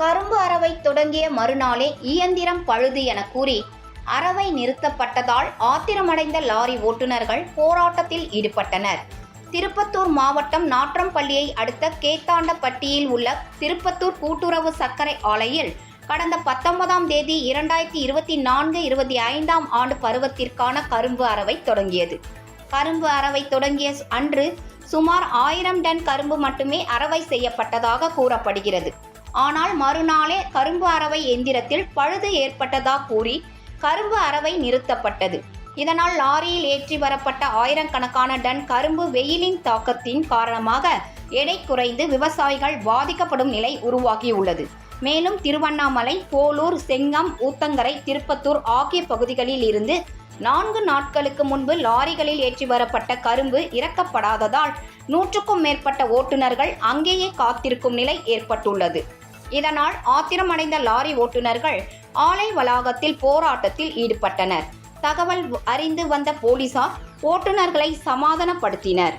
கரும்பு அரவை தொடங்கிய மறுநாளே இயந்திரம் பழுது என கூறி அரவை நிறுத்தப்பட்டதால் ஆத்திரமடைந்த லாரி ஓட்டுநர்கள் போராட்டத்தில் ஈடுபட்டனர். திருப்பத்தூர் மாவட்டம் நாற்றம்பள்ளியை அடுத்த கேத்தாண்டப்பட்டியில் உள்ள திருப்பத்தூர் கூட்டுறவு சர்க்கரை ஆலையில் கடந்த பத்தொன்பதாம் தேதி இரண்டாயிரத்தி இருபத்தி நான்கு இருபத்தி ஐந்தாம் ஆண்டு பருவத்திற்கான கரும்பு அரவை தொடங்கியது. கரும்பு அரவை தொடங்கிய அன்று சுமார் ஆயிரம் டன் கரும்பு மட்டுமே அரவை செய்யப்பட்டதாக கூறப்படுகிறது. ஆனால் மறுநாளே கரும்பு அறவை எந்திரத்தில் பழுது ஏற்பட்டதாக கூறி கரும்பு அறவை நிறுத்தப்பட்டது. இதனால் லாரியில் ஏற்றி வரப்பட்ட ஆயிரக்கணக்கான டன் கரும்பு வெயிலின் தாக்கத்தின் காரணமாக எடை குறைந்து விவசாயிகள் பாதிக்கப்படும் நிலை உருவாகியுள்ளது. மேலும் திருவண்ணாமலை போலூர் செங்கம் ஊத்தங்கரை திருப்பத்தூர் ஆகிய பகுதிகளில் இருந்து நான்கு நாட்களுக்கு முன்பு லாரிகளில் ஏற்றி வரப்பட்ட கரும்பு இறக்கப்படாததால் நூற்றுக்கும் மேற்பட்ட ஓட்டுநர்கள் அங்கேயே காத்திருக்கும் நிலை ஏற்பட்டுள்ளது. இதனால் ஆத்திரமடைந்த லாரி ஓட்டுநர்கள் ஆலை வளாகத்தில் போராட்டத்தில் ஈடுபட்டனர். தகவல் அறிந்து வந்த போலீசார் ஓட்டுநர்களை சமாதானப்படுத்தினர்.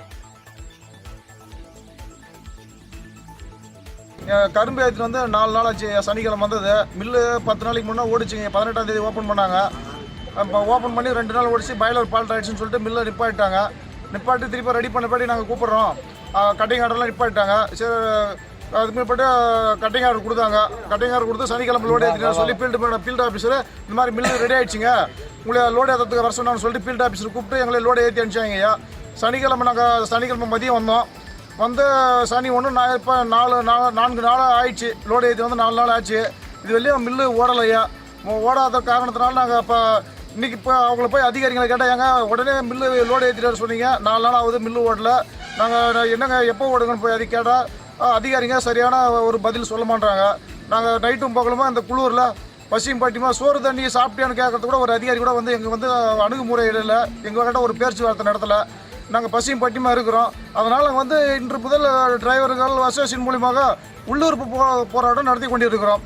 கரும்பு ஏற்றிட்டு வந்து நாலு நாள் ஆச்சு சனிக்கிழமை வந்தது. மில்லு பத்து நாளைக்கு முன்னே ஓடிச்சுங்க. பதினெட்டாம் தேதி ஓப்பன் பண்ணாங்க. இப்போ ஓப்பன் பண்ணி ரெண்டு நாள் ஓடிச்சு பாய்லர் பால்ட் ஆயிடுச்சுன்னு சொல்லிட்டு மில்லை நிப்பாட்டிட்டாங்க நிப்பாட்டி திருப்பி ரெடி பண்ணபடி நாங்கள் கூப்பிட்றோம். கட்டிங் ஆர்டர்லாம் நிப்பாட்டிட்டாங்க சரி அதுக்கு மேற்பட்டு கட்டிங் ஆர்டர் கொடுத்தாங்க. கட்டிங் ஆர்டர் கொடுத்து சனிக்கிழமை லோடு ஏற்றிட்டு சொல்லி ஃபீல்டு ஃபீல்டு ஆஃபீஸர் இந்த மாதிரி மில்லு ரெடி ஆயிடுச்சுங்க. உங்களை லோடு ஏற்றத்துக்கு வர சொன்னான்னு சொல்லிட்டு ஃபீல்டு ஆஃபீஸர் கூப்பிட்டு எங்களை லோடு ஏற்றி அனுப்பிச்சாங்க ஐயா சனிக்கிழமை நாங்கள் சனிக்கிழமை மதியம் வந்தோம். வந்து சனி ஒன்று நான் இப்போ நாலு நாலு நான்கு நாள் ஆயிடுச்சு. லோடு ஏற்றி வந்து நாலு நாள் ஆச்சு. இது வெளியும் மில்லு ஓடலையா ஓடாத காரணத்தினால நாங்கள் இப்போ இன்னைக்கு இப்போ அவங்கள போய் அதிகாரிகளை கேட்டால் ஏங்க உடனே மில்லு லோடு ஏற்றிட்டு சொன்னீங்க. நாலு நாள் ஆகுது மில்லு ஓடல. நாங்கள் என்னங்க எப்போ ஓடுங்கன்னு போய் அது கேட்டால் அதிகாரிங்க சரியான ஒரு பதில் சொல்ல மாட்டாங்க நாங்கள் நைட்டும் பகலுமா இந்த குளூரில் பசியும் பாட்டியுமா சோறு தண்ணி சாப்பிட்டியான்னு கேட்கறது கூட ஒரு அதிகாரி கூட வந்து எங்கள் வந்து அணுகுமுறை இல்லை எங்கள்கிட்ட ஒரு பேச்சுவார்த்தை நடத்தலை. நாங்கள் பசியும் பட்டியமா இருக்கிறோம். அதனால் வந்து இன்று முதல் டிரைவர்கள் அசோசியேஷன் மூலியமாக உள்ளூர் போராட்டம் நடத்தி கொண்டிருக்கிறோம்.